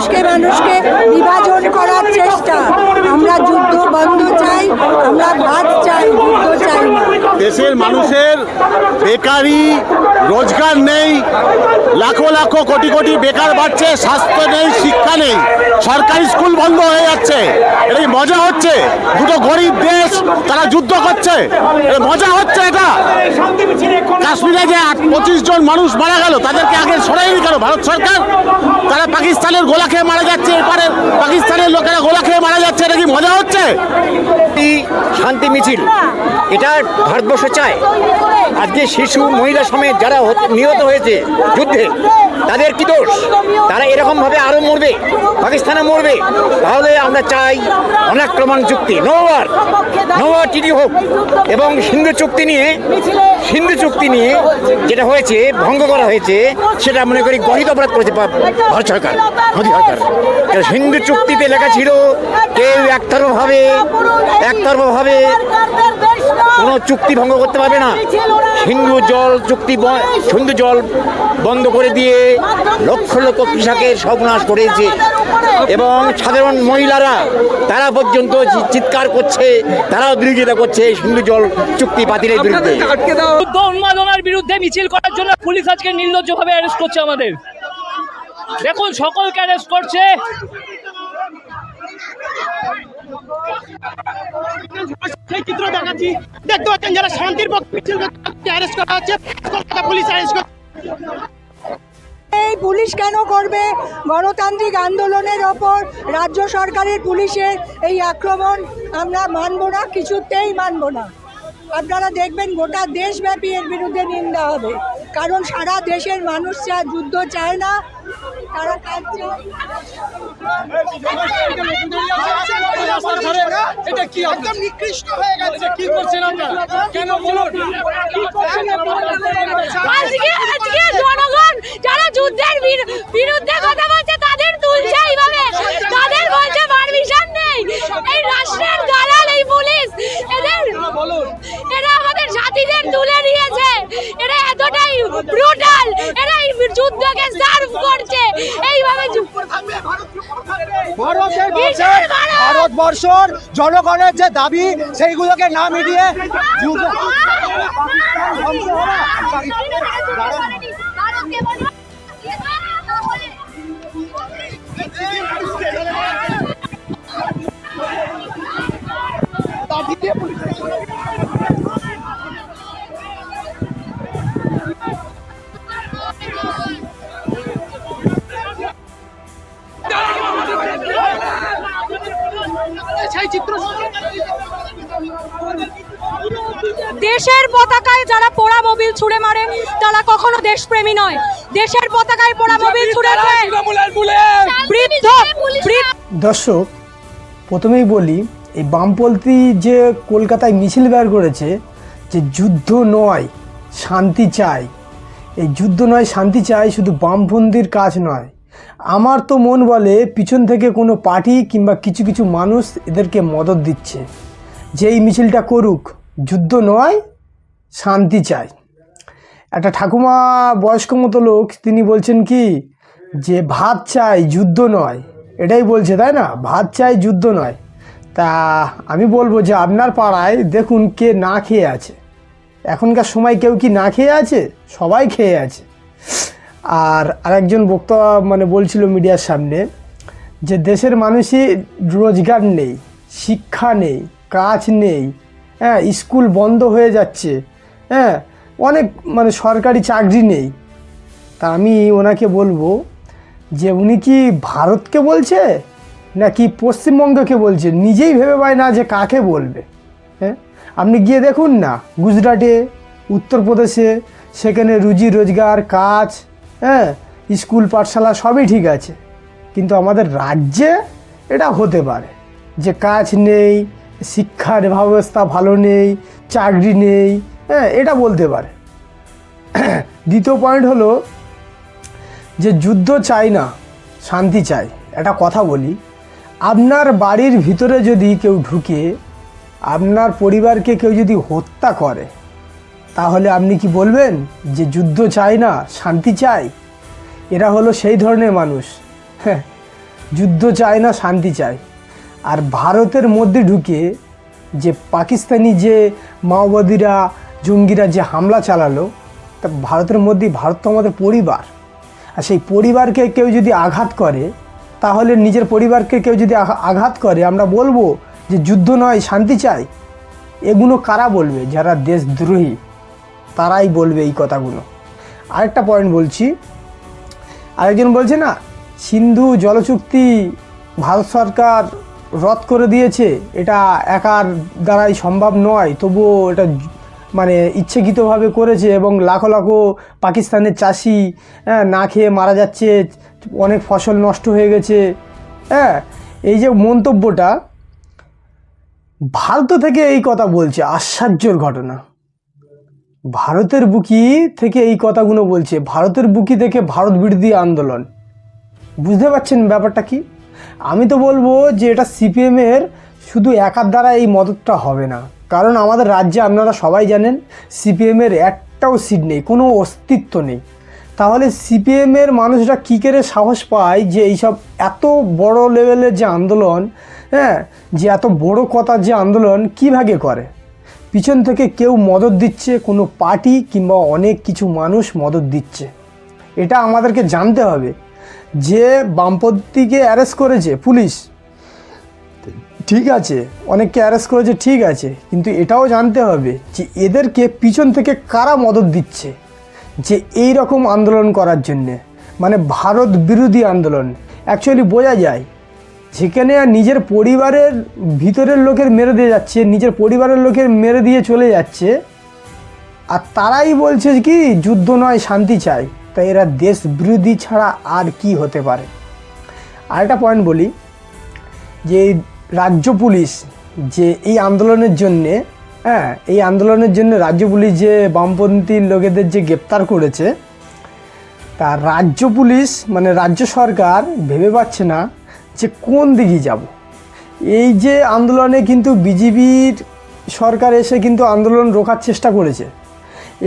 মানুষকে মানুষকে বিভাজন করার চেষ্টা। আমরা যুদ্ধ বন্ধ চাই, আমরা ভাত চাই, যুদ্ধ চাই দেশের মানুষের বেকারি, রোজগার নেই লাখো লাখো কোটি কোটি বেকার বাড়ছে, স্বাস্থ্য নেই, শিক্ষা নেই, সরকারি স্কুল বন্ধ হয়ে যাচ্ছে। এটা মজা হচ্ছে, দুটো গরিব দেশ তারা যুদ্ধ করছে। মজা হচ্ছে এটা। কাশ্মীরে যে পঁচিশ জন মানুষ মারা গেল, তাদেরকে আগে সরাইনি কেন? ভারত সরকার? তারা পাকিস্তানের গোলা খেয়ে মারা যাচ্ছে, এপারে পাকিস্তানের লোকেরা গোলা খেয়ে মারা যাচ্ছে, এটা কি মজা হচ্ছে? শান্তি মিছিল, এটা ভারতবর্ষ চায়। আজকে শিশু, মহিলা সমেত যারা হত- নিহত হয়েছে, যুদ্ধে। তাদের কি দোষ? তারা এরকম ভাবে আরও মরবে, পাকিস্তানে মরবে। তাহলে আমরা চাই অনাক্রমণ চুক্তি নোয়ার নোয়ার চিঠি হোক এবং হিন্দু চুক্তি নিয়ে, সিন্ধু চুক্তি নিয়ে যেটা হয়েছে, ভঙ্গ করা হয়েছে, সেটা মনে করি গহিত অপরাধ করেছে ভারত সরকার, মোদী সরকার। সিন্ধু চুক্তিতে লেখা ছিল, কেউ একতরফভাবে একতরফভাবে কোনো চুক্তি ভঙ্গ করতে পারবে না। হিন্দু জল চুক্তি সিন্ধু জল বন্ধ করে দিয়ে লক্ষ লক্ষ কৃষকের সর্বনাশ করেছে। এবং সাধারণ মহিলারা তারা পর্যন্ত চিৎকার করছে তারাও বিরোধিতা করছে এই সিন্ধু জল চুক্তি বাতিলের বিরুদ্ধে। উন্মাদনার বিরুদ্ধে মিছিল করার জন্য পুলিশ আজকে নির্লজ্জভাবে অ্যারেস্ট করছে আমাদের। দেখুন সকলকে অ্যারেস্ট করছে। সেই চিত্র দেখাচ্ছি। দেখতে পাচ্ছেন যারা শান্তির পক্ষে মিছিল অ্যারেস্ট করা হচ্ছে। কলকাতা পুলিশ অ্যারেস্ট এই পুলিশ কেন করবে? গণতান্ত্রিক আন্দোলনের ওপর রাজ্য সরকারের পুলিশের এই আক্রমণ আমরা মানব না কিছুতেই মানব না। আপনারা দেখবেন গোটা দেশব্যাপী এর বিরুদ্ধে নিন্দা হবে। কারণ সারা দেশের মানুষ চা যুদ্ধ চায় না তারা কাজ চায়। এটা কি একদম নিকৃষ্ট হয়ে গেছে। কি করছেন আপনারা? কেন বলুন আজকে আজকে জনগণ যারা যুদ্ধের বির- বিরুদ্ধে কথা বলছে তাদের তুলছে এইভাবে তাদের বলছে পারমিশন নেই এই রাষ্ট্রের দালাল এই পুলিশ এদের এরা আমাদের সাথীদের তুলে নিয়েছে এরা এতটাই ব্রুটাল এরা এই যুদ্ধকে সার্ভ করছে এইভাবে! ভারতবর্ষর জনগণের যে দাবি সেইগুলোকে না মিটিয়ে দেশের পতাকায় যারা পোড়া মোবিল ছুড়ে মারে তারা কখনো দেশপ্রেমী নয়। দেশের পতাকায় পোড়া মোবিল ছুড়েছে বৃদ্ধ দর্শক প্রথমেই বলি এই বামপন্থী যে কলকাতায় মিছিল বের করেছে যে যুদ্ধ নয় শান্তি চাই। এই যুদ্ধ নয় শান্তি চাই শুধু বামপন্থীর কাজ নয়। আমার তো মন বলে পিছন থেকে কোনো পার্টি কিংবা কিছু কিছু মানুষ এদেরকে মদত দিচ্ছে। যে এই মিছিলটা করুক যুদ্ধ নয় শান্তি চাই। একটা ঠাকুমা বয়স্ক মতো লোক, তিনি বলছেন কি, যে ভাত চাই যুদ্ধ নয়। এটাই বলছে, তাই না? ভাত চাই যুদ্ধ নয়। তা আমি বলব যে আপনার পাড়ায় দেখুন কে না খেয়ে আছে। এখনকার সময় কেউ কি না খেয়ে আছে? সবাই খেয়ে আছে। আর আরেকজন বক্তা মানে বলছিল মিডিয়ার সামনে যে দেশের মানুষই রোজগার নেই, শিক্ষা নেই, কাজ নেই হ্যাঁ স্কুল বন্ধ হয়ে যাচ্ছে। হ্যাঁ অনেক মানে সরকারি চাকরি নেই। তা আমি ওনাকে বলব যে উনি কি ভারতকে বলছে নাকি পশ্চিমবঙ্গকে বলছে? নিজেই ভেবে পায় না যে কাকে বলবে। হ্যাঁ আপনি গিয়ে দেখুন না, গুজরাটে, উত্তরপ্রদেশে, সেখানে রুজি রোজগার, কাজ হ্যাঁ স্কুল, পাঠশালা সবই ঠিক আছে। কিন্তু আমাদের রাজ্যে এটা হতে পারে যে কাজ নেই, শিক্ষার ব্যবস্থা ভালো নেই, চাকরি নেই হ্যাঁ এটা বলতে পারে। দ্বিতীয় পয়েন্ট হলো যে যুদ্ধ চাই না, শান্তি চাই। একটা কথা বলি, আপনার বাড়ির ভিতরে যদি কেউ ঢুকে, আপনার পরিবারকে কেউ যদি হত্যা করে, তাহলে আপনি কি বলবেন যে যুদ্ধ চাই না, শান্তি চাই? এরা হলো সেই ধরনের মানুষ। হ্যাঁ যুদ্ধ চায় না, শান্তি চায় আর ভারতের মধ্যে ঢুকে যে পাকিস্তানি যে মাওবাদীরা জঙ্গিরা যে হামলা চালালো, তা ভারতের মধ্যে ভারত তো আমাদের পরিবার। আর সেই পরিবারকে কেউ যদি আঘাত করে, তাহলে নিজের পরিবারকে কেউ যদি আঘাত করে, আমরা বলব যে যুদ্ধ নয়, শান্তি চাই। এগুলো কারা বলবে? যারা দেশদ্রোহী, তারাই বলবে এই কথাগুলো। আরেকটা পয়েন্ট বলছি। আরেকজন বলছে না, সিন্ধু জলচুক্তি ভারত সরকার রদ করে দিয়েছে। এটা একার দ্বারাই সম্ভব নয়, তবুও এটা মানে ইচ্ছাকৃতভাবে করেছে এবং লাখো লাখো পাকিস্তানের চাষি হ্যাঁ না খেয়ে মারা যাচ্ছে, অনেক ফসল নষ্ট হয়ে গেছে হ্যাঁ এই যে মন্তব্যটা ভারত থেকে এই কথা বলছে, আশ্চর্যর ঘটনা। ভারতের বুকি থেকে এই কথাগুলো বলছে, ভারতের বুকি থেকে ভারত বিরোধী আন্দোলন। বুঝতে পারছেন ব্যাপারটা কি? আমি তো বলব যে এটা সিপিএমের শুধু একার দ্বারা এই মদতটা হবে না। কারণ আমাদের রাজ্যে আপনারা সবাই জানেন সিপিএমের একটাও সিট নেই, কোনো অস্তিত্ব নেই। তাহলে সিপিএমের মানুষরা কী করে সাহস পায় যে এইসব এত বড় লেভেলের যে আন্দোলন হ্যাঁ যে এত বড় কথা যে আন্দোলন কীভাবে করে? পিছন থেকে কেউ মদত দিচ্ছে, কোনো পার্টি কিংবা অনেক কিছু মানুষ মদত দিচ্ছে। এটা আমাদেরকে জানতে হবে। যে বামপন্থীকে অ্যারেস্ট করেছে পুলিশ ঠিক আছে, অনেককে অ্যারেস্ট করেছে, ঠিক আছে, কিন্তু এটাও জানতে হবে যে এদেরকে পিছন থেকে কারা মদত দিচ্ছে, যে এই রকম আন্দোলন করার জন্যে। মানে ভারত বিরোধী আন্দোলন। অ্যাকচুয়ালি বোঝা যায়, যেখানে নিজের পরিবারের ভিতরের লোকের মেরে দিয়ে যাচ্ছে, নিজের পরিবারের লোকের মেরে দিয়ে চলে যাচ্ছে, আর তারাই বলছে কি, যুদ্ধ নয়, শান্তি চাই। তাই এরা দেশ বিরোধী ছাড়া আর কি হতে পারে? আরেকটা পয়েন্ট বলি যে এই রাজ্য পুলিশ যে এই আন্দোলনের জন্যে হ্যাঁ এই আন্দোলনের জন্য রাজ্য পুলিশ যে বামপন্থী লোকেদের যে গ্রেপ্তার করেছে, তা রাজ্য পুলিশ মানে রাজ্য সরকার ভেবে পাচ্ছে না যে কোন দিকে যাব। এই যে আন্দোলনে কিন্তু বিজেপির সরকার এসে কিন্তু আন্দোলন রোখার চেষ্টা করেছে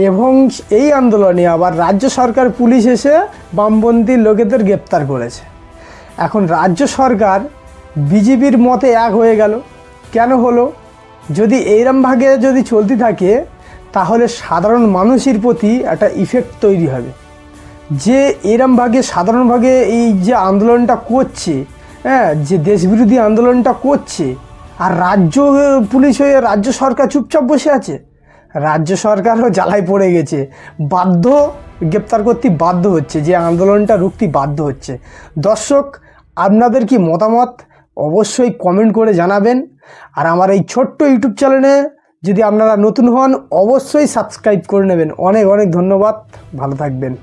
এবং এই আন্দোলনে আবার রাজ্য সরকার পুলিশ এসে বামপন্থী লোকেদের গ্রেপ্তার করেছে। এখন রাজ্য সরকার বিজেপির মতে এক হয়ে গেল। কেন হলো? যদি এইরম ভাগে যদি চলতে থাকে, তাহলে সাধারণ মানুষের প্রতি একটা ইফেক্ট তৈরি হবে। যে এরম ভাগে সাধারণভাবে এই যে আন্দোলনটা করছে হ্যাঁ যে দেশবিরোধী আন্দোলনটা করছে, আর রাজ্য পুলিশ হয়ে, রাজ্য সরকার চুপচাপ বসে আছে, রাজ্য সরকারও জ্বালায় পড়ে গেছে। বাধ্য, গ্রেপ্তার করতে বাধ্য হচ্ছে, যে আন্দোলনটা রুখতে বাধ্য হচ্ছে। দর্শক, আপনাদের কি মতামত? অবশ্যই কমেন্ট করে জানাবেন। আর আমার এই ছোট্ট ইউটিউব চ্যানেলে যদি আপনারা নতুন হন, অবশ্যই সাবস্ক্রাইব করে নেবেন। অনেক অনেক ধন্যবাদ। ভালো থাকবেন।